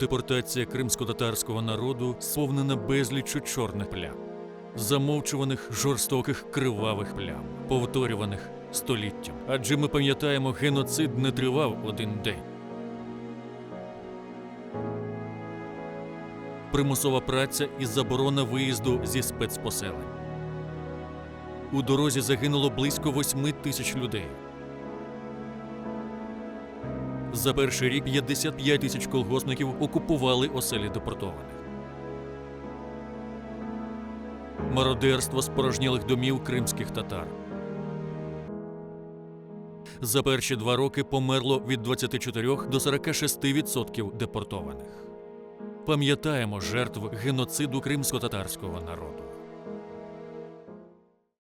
Депортація кримсько-татарського народу сповнена безліччю чорних плям, замовчуваних жорстоких кривавих плям, повторюваних століттям. Адже ми пам'ятаємо, геноцид не тривав один день. Примусова праця і заборона виїзду зі спецпоселень. У дорозі загинуло близько восьми тисяч людей. За перший рік 55 тисяч колгоспників окупували оселі депортованих. Мародерство спорожнілих домів кримських татар. За перші два роки померло від 24 до 46% депортованих. Пам'ятаємо жертв геноциду кримсько-татарського народу.